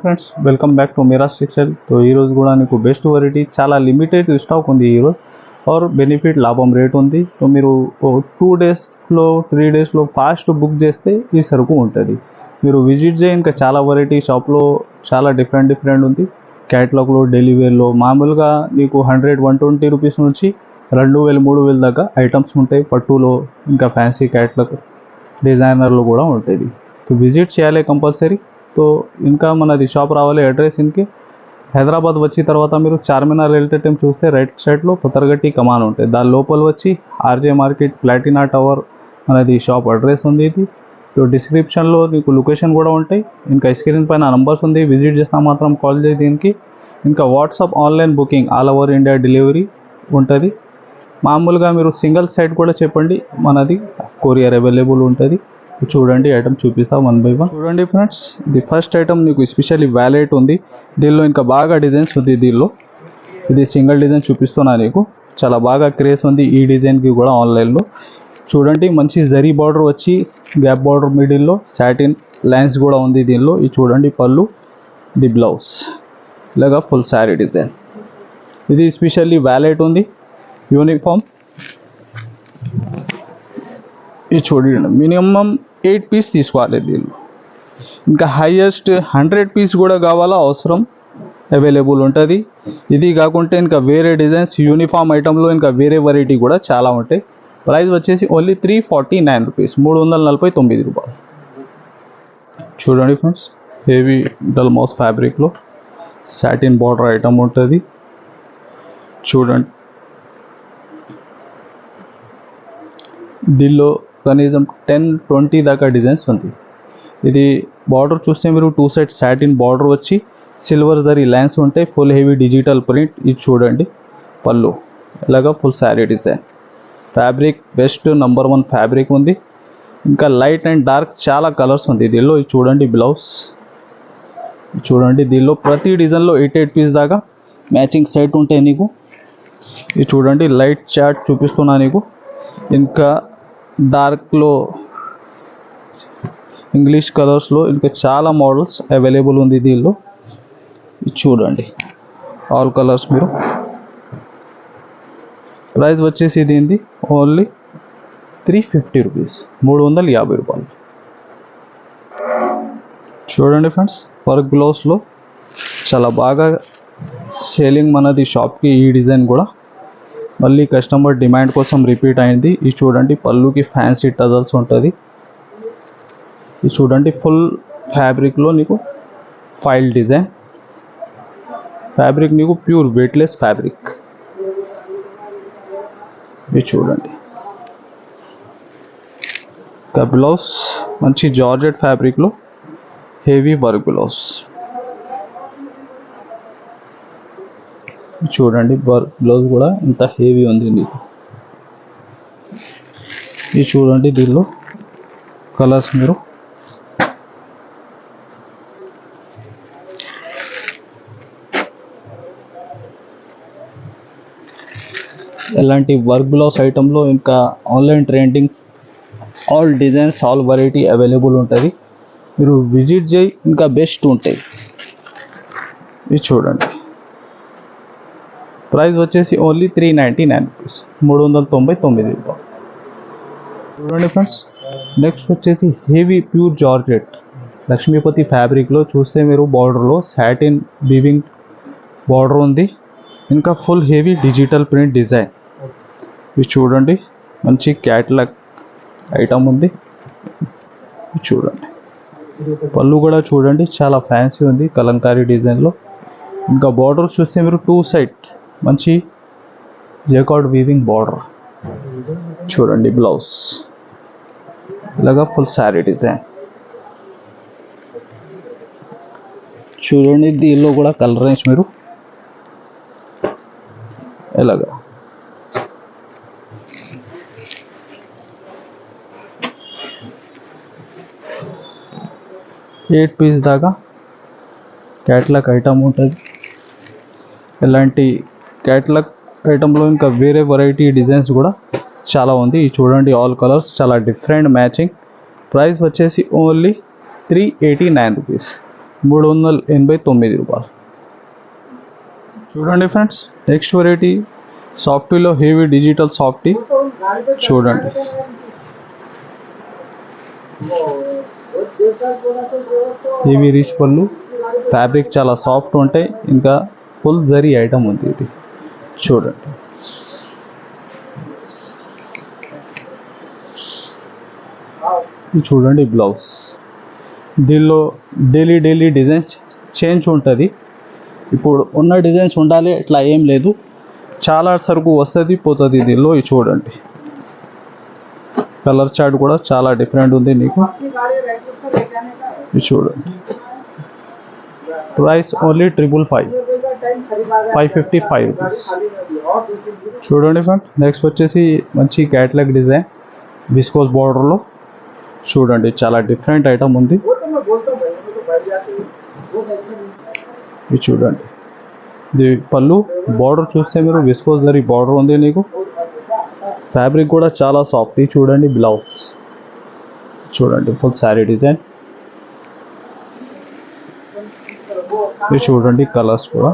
Friends welcome back to Meera స్టిక్సెల్తో ఈరోజు కూడా నీకు బెస్ట్ వెరైటీ చాలా లిమిటెడ్ స్టాక్ ఉంది ఈరోజు ఆర్ బెనిఫిట్ లాభం రేట్ ఉంది. సో మీరు టూ డేస్లో త్రీ డేస్లో ఫాస్ట్ బుక్ చేస్తే ఈ సరుకు ఉంటుంది. మీరు విజిట్ చేయ ఇంకా చాలా వెరైటీ షాప్లో చాలా డిఫరెంట్ డిఫరెంట్ ఉంది. క్యాట్లాగ్లో డెలివరీలో మామూలుగా నీకు హండ్రెడ్ వన్ ట్వంటీ రూపీస్ నుంచి రెండు వేలు మూడు వేలు దాకా ఐటమ్స్ ఉంటాయి. పట్టులో ఇంకా ఫ్యాన్సీ క్యాట్లాగ్ డిజైనర్లు కూడా ఉంటుంది. విజిట్ చేయాలి కంపల్సరీ సో ఇంకా మనది షాప్ రావాలి అడ్రస్ ఇంకి. హైదరాబాద్ వచ్చిన తర్వాత మీరు చార్మినార్ వెళ్ళే టైం చూస్తే రైట్ సైడ్లో పుతరగట్టి కమాన్ ఉంటుంది దాని లోపల వచ్చి ఆర్జే మార్కెట్ ప్లాటినా టవర్ అనేది షాప్ అడ్రస్ ఉంది ఇది. సో డిస్క్రిప్షన్లో నీకు లొకేషన్ కూడా ఉంటాయి. ఇంకా స్క్రీన్ పైన నంబర్స్ ఉంది. విజిట్ చేసినా మాత్రం కాల్ చేయి దీనికి. ఇంకా WhatsApp online booking all over India delivery ఉంటుంది. మామూలుగా మీరు సింగిల్ సైట్ కూడా చెప్పండి. మనది కొరియర్ అవైలబుల్ ఉంటుంది. చూడండి ఐటమ్ చూపిస్తా వన్ బై వన్ చూడండి ఫ్రెండ్స్ ఇది ఫస్ట్ ఐటమ్ నీకు స్పెషల్లీ వ్యాలెట్ ఉంది. దీనిలో ఇంకా బాగా డిజైన్స్ ఉంది దీనిలో. ఇది సింగిల్ డిజైన్ చూపిస్తున్నా నీకు. చాలా బాగా క్రేజ్ ఉంది ఈ డిజైన్కి కూడా ఆన్లైన్లో చూడండి మంచి జరీ బార్డర్ వచ్చి గ్యాప్ బార్డర్ మిడిల్లో సాటిన్ లైన్స్ కూడా ఉంది దీనిలో. ఇది చూడండి పళ్ళు ది బ్లౌజ్ ఇలాగా ఫుల్ శారీ డిజైన్ ఇది స్పెషల్లీ వ్యాలెట్ ఉంది. యూనిఫామ్ ఇది చూడండి మినిమం ఎయిట్ పీస్ తీసుకోవాలి దీనిలో ఇంకా హైయెస్ట్ హండ్రెడ్ పీస్ కూడా కావాలా? అవసరం. అవైలబుల్ ఉంటుంది. ఇది కాకుంటే ఇంకా వేరే డిజైన్స్ యూనిఫామ్ ఐటెంలో ఇంకా వేరే వెరైటీ కూడా చాలా ఉంటాయి. ప్రైస్ వచ్చేసి only three forty nine rupees మూడు వందల నలభై తొమ్మిది రూపాయలు. చూడండి ఫ్రెండ్స్ హెవీ డల్మౌస్ ఫ్యాబ్రిక్లో సాటిన్ బార్డర్ ఐటమ్ ఉంటుంది. చూడండి. దీనిలో కనీసం టెన్ ట్వంటీ దాకా డిజైన్స్ ఉంది. ఇది బార్డర్ చూస్తే మీరు టూ సైడ్ సాటిన్ బార్డర్ వచ్చి సిల్వర్ జరీ లైన్స్ ఉంటాయి ఫుల్ హెవీ డిజిటల్ ప్రింట్ ఇది చూడండి పళ్ళు. ఇలాగా full sari design fabric best number one fabric ఉంది. ఇంకా లైట్ అండ్ డార్క్ చాలా కలర్స్ ఉంది. దీనిలో ఇది చూడండి బ్లౌజ్ చూడండి దీనిలో ప్రతి డిజైన్లో ఎయిట్ ఎయిట్ పీస్ దాకా మ్యాచింగ్ సెట్ ఉంటాయి నీకు. ఇది చూడండి లైట్ చాట్ చూపిస్తున్నా నీకు. ఇంకా డార్క్లో ఇంగ్లీష్ కలర్స్లో ఇంకా చాలా మోడల్స్ అవైలబుల్ ఉంది దీనిలో. చూడండి. ఆల్ కలర్స్ మీరు. ప్రైస్ వచ్చేసి దీనిది ఓన్లీ త్రీ ఫిఫ్టీ రూపీస్ మూడు వందల యాభై రూపాయలు. చూడండి ఫ్రెండ్స్ ఫర్ గ్లౌస్లో చాలా బాగా సేలింగ్ మనది షాప్కి ఈ డిజైన్ కూడా. మళ్ళీ కస్టమర్ డిమాండ్ కోసం రిపీట్ అయింది. ఇది చూడండి పళ్ళుకి ఫ్యాన్సీ టజల్స్ ఉంటుంది. ఇది చూడండి ఫుల్ ఫ్యాబ్రిక్లో నీకు ఫైల్ డిజైన్ ఫ్యాబ్రిక్ నీకు ప్యూర్ వెయిట్లెస్ ఫ్యాబ్రిక్ ఇది చూడండి. ఇంకా బ్లౌజ్ మంచి జార్జెట్ ఫ్యాబ్రిక్లో హెవీ వర్క్ బ్లౌజ్ చూడండి బ్లౌజ్ కూడా ఇంత హెవీ ఉంది మీకు ఇది చూడండి దీనిలో కలర్స్ మీరు. ఎలాంటి వర్క్ బ్లౌజ్ ఐటెంలో ఇంకా online trending all designs all variety available ఉంటుంది. మీరు విజిట్ చేయి ఇంకా బెస్ట్ ఉంటాయి. ఇది చూడండి. ప్రైస్ వచ్చేసి only three ninety nine rupees. మూడు వందల తొంభై తొమ్మిది చూడండి ఫ్రెండ్స్ నెక్స్ట్ వచ్చేసి హెవీ ప్యూర్ జార్జెట్. లక్ష్మీపతి ఫ్యాబ్రిక్లో చూస్తే మీరు బార్డర్లో సాటిన్ బీవింగ్ బార్డర్ ఉంది. ఇంకా full heavy digital print design. ఇది చూడండి మంచి క్యాట్లాగ్ ఐటమ్ ఉంది. చూడండి. పళ్ళు కూడా చూడండి చాలా ఫ్యాన్సీ ఉంది కలంకారీ డిజైన్లో. ఇంకా బార్డర్ చూస్తే మీరు టూ సైడ్ మంచి జేకార్డ్ వీవింగ్ బార్డర్. చూడండి బ్లౌజ్. ఇలాగా ఫుల్ శారీ డిజైన్. చూడండి దీనిలో కూడా కలర్ రేంజ్ మీరు ఇలాగా. ఎయిట్ పీస్ దాకా క్యాట్లాగ్ ఐటమ్ ఉంటుంది. ఎలాంటి క్యాట్లాగ్ ఐటెంలో ఇంకా వేరే వెరైటీ డిజైన్స్ కూడా చాలా ఉంది. ఇది చూడండి ఆల్ కలర్స్ చాలా డిఫరెంట్ మ్యాచింగ్ ప్రైస్ వచ్చేసి only three eighty nine rupees మూడు వందల ఎనభై తొమ్మిది రూపాయలు. చూడండి ఫ్రెండ్స్ నెక్స్ట్ వెరైటీ సాఫ్టీలో హెవీ డిజిటల్ సాఫ్టీ చూడండి. Heavy rich pallu. ఫ్యాబ్రిక్ చాలా సాఫ్ట్ ఉంటాయి. ఇంకా ఫుల్ జరీ ఐటమ్ ఉంది ఇది. చూడండి. చూడండి బ్లౌజ్. దీనిలో డైలీ డైలీ డిజైన్స్ చేంజ్ ఉంటుంది. ఇప్పుడు ఉన్న డిజైన్స్ ఉండాలి ఇట్లా ఏం లేదు. చాలా సరుకు వస్తుంది పోతుంది దీనిలో ఇది చూడండి. కలర్ చార్ట్ కూడా చాలా డిఫరెంట్ ఉంది నీకు. ఇది చూడండి. Price only triple five. Five fifty five rupees చూడండి ఫ్రెండ్ నెక్స్ట్ వచ్చేసి మంచి క్యాట్లాగ్ డిజైన్ విస్కోస్ బార్డర్లో చూడండి చాలా డిఫరెంట్ ఐటమ్ ఉంది. ఇది చూడండి. ఇది పళ్ళు బార్డర్ చూస్తే మీరు విస్కోస్ జరీ బార్డర్ ఉంది నీకు. ఫ్యాబ్రిక్ కూడా చాలా సాఫ్ట్ చూడండి బ్లౌజ్ చూడండి ఫుల్ శారీ డిజైన్ ఇది చూడండి కలర్స్ కూడా.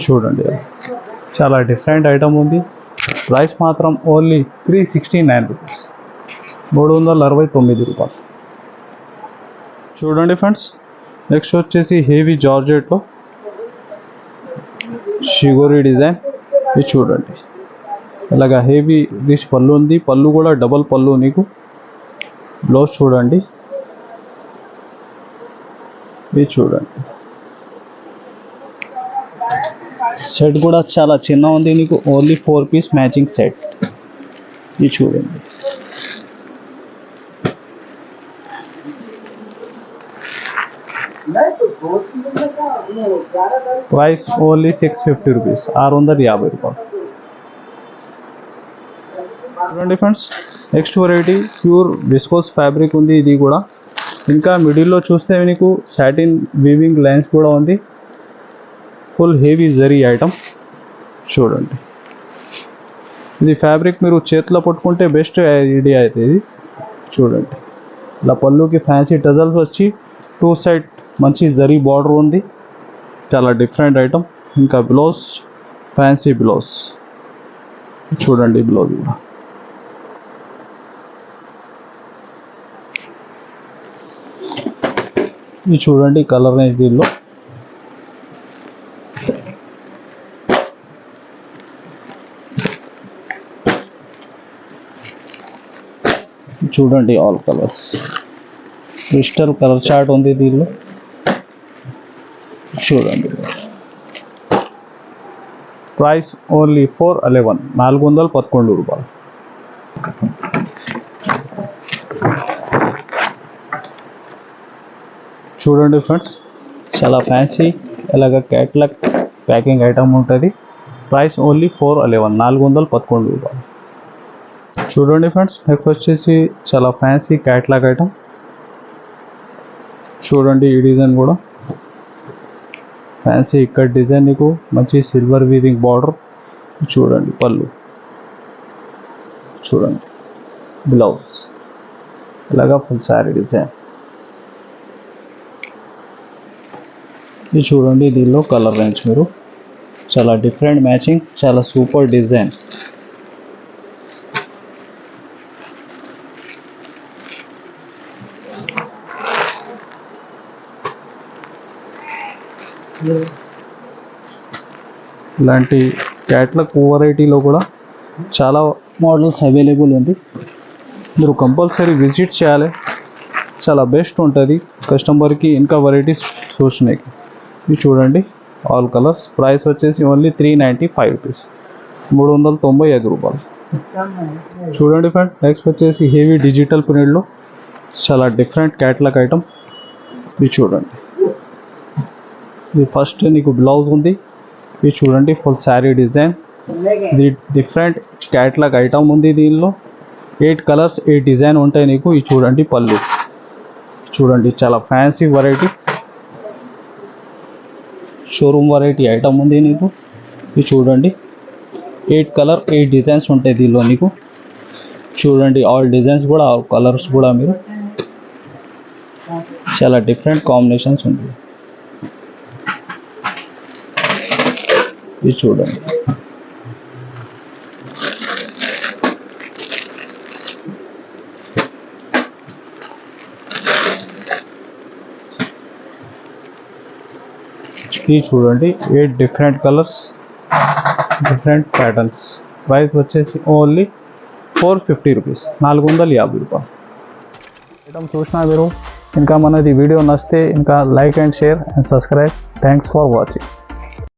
చూడండి. చాలా డిఫరెంట్ ఐటమ్ ఉంది. ప్రైస్ మాత్రం only three sixty nine rupees. మూడు వందల అరవై తొమ్మిది రూపాయలు. చూడండి ఫ్రెండ్స్. నెక్స్ట్ వచ్చేసి హెవీ జార్జెట్లో షిగోరి డిజైన్. ఇది చూడండి. ఇలాగా హెవీ రిచ్ పళ్ళు ఉంది. పళ్ళు కూడా డబల్ పళ్ళు నీకు. బ్లౌజ్ చూడండి. ఇది చూడండి. సెట్ కూడా చాలా చిన్న ఉంది. నీకు only four piece matching set ఇది చూడండి. Price only six fifty rupees ఆరు వందల యాభై రూపాయలు. చూడండి friends next variety pure viscose fabric ఉంది. ఇది కూడా. ఇంకా మిడిల్లో చూస్తే మీకు సాటిన్ వీవింగ్ లైన్స్ కూడా ఉంది. ఫుల్ హెవీ జరీ ఐటమ్ చూడండి. ఇది ఫ్యాబ్రిక్ మీరు చేతిలో పట్టుకుంటే బెస్ట్ ఐడియా అయితే ఇది. చూడండి. ఇలా పళ్ళుకి ఫ్యాన్సీ టజల్స్ వచ్చి టూ సైడ్ మంచి జరీ బార్డర్ ఉంది. చాలా డిఫరెంట్ ఐటమ్ ఇంకా బ్లౌజ్ ఫ్యాన్సీ బ్లౌజ్ చూడండి బ్లౌజ్ కూడా. ఇది చూడండి కలర్ రేంజ్ దీనిలో. చూడండి all colours crystal colour chart ఉంది దీనిలో. చూడండి. ప్రైస్ ఓన్లీ ఫోర్ అలెవెన్ నాలుగు వందల పదకొండు రూపాయలు. చూడండి ఫ్రెండ్స్ చాలా ఫ్యాన్సీ ఇలాగ క్యాట్లాగ్ ప్యాకింగ్ ఐటమ్ ఉంటుంది. ప్రైస్ ఓన్లీ ఫోర్ అలెవెన్ నాలుగు వందల పదకొండు రూపాయలు. చూడండి ఫ్రెండ్స్ నెక్స్ట్ వచ్చేసి చాలా ఫ్యాన్సీ క్యాట్లాగ్ ఐటమ్ చూడండి ఈ డిజైన్ కూడా. ఫ్యాన్సీ ఇక్కడ డిజైన్ నీకు మంచి సిల్వర్ వీవింగ్ బార్డర్ చూడండి పళ్ళు. చూడండి. బ్లౌజ్ ఇలాగా ఫుల్ శారీ డిజైన్ ఇది చూడండి దీనిలో కలర్ రేంజ్ మీరు. చాలా డిఫరెంట్ మ్యాచింగ్ చాలా సూపర్ డిజైన్ ఇలాంటి క్యాట్లాగ్ వెరైటీలో కూడా చాలా మోడల్స్ అవైలబుల్ ఉంది. మీరు కంపల్సరీ విజిట్ చేయాలి. చాలా బెస్ట్ ఉంటుంది. కస్టమర్కి ఇంకా వెరైటీస్ చూసినాయి ఇది చూడండి. All colours. ప్రైస్ వచ్చేసి only three ninety five rupees. మూడు వందల తొంభై ఐదు రూపాయలు. చూడండి ఫ్రెండ్. నెక్స్ట్ వచ్చేసి హెవీ డిజిటల్ పీరియడ్లో చాలా డిఫరెంట్ క్యాట్లాగ్ ఐటమ్. ఇది చూడండి. ఇది ఫస్ట్ నీకు బ్లౌజ్ ఉంది. ఇది చూడండి ఫుల్ శారీ డిజైన్ ఇది డిఫరెంట్ క్యాట్లాగ్ ఐటమ్ ఉంది దీనిలో. ఎయిట్ కలర్స్ ఎయిట్ డిజైన్ ఉంటాయి నీకు. ఇది చూడండి పళ్ళు. చూడండి చాలా fancy variety showroom variety item ఉంది నీకు. ఇది చూడండి. ఎయిట్ కలర్ ఎయిట్ డిజైన్స్ ఉంటాయి దీనిలో నీకు. చూడండి ఆల్ డిజైన్స్ కూడా కలర్స్ కూడా మీరు. చాలా డిఫరెంట్ కాంబినేషన్స్ ఉంటాయి. ఇది చూడండి. ఇది చూడండి. Eight different colours different patterns price వచ్చేసి ఓన్లీ ఫోర్ ఫిఫ్టీ రూపీస్ నాలుగు వందల యాభై రూపాయలు. ఐటమ్ చూసినా మీరు ఇంకా మనది వీడియో నచ్చితే ఇంకా like and share and subscribe thanks for watching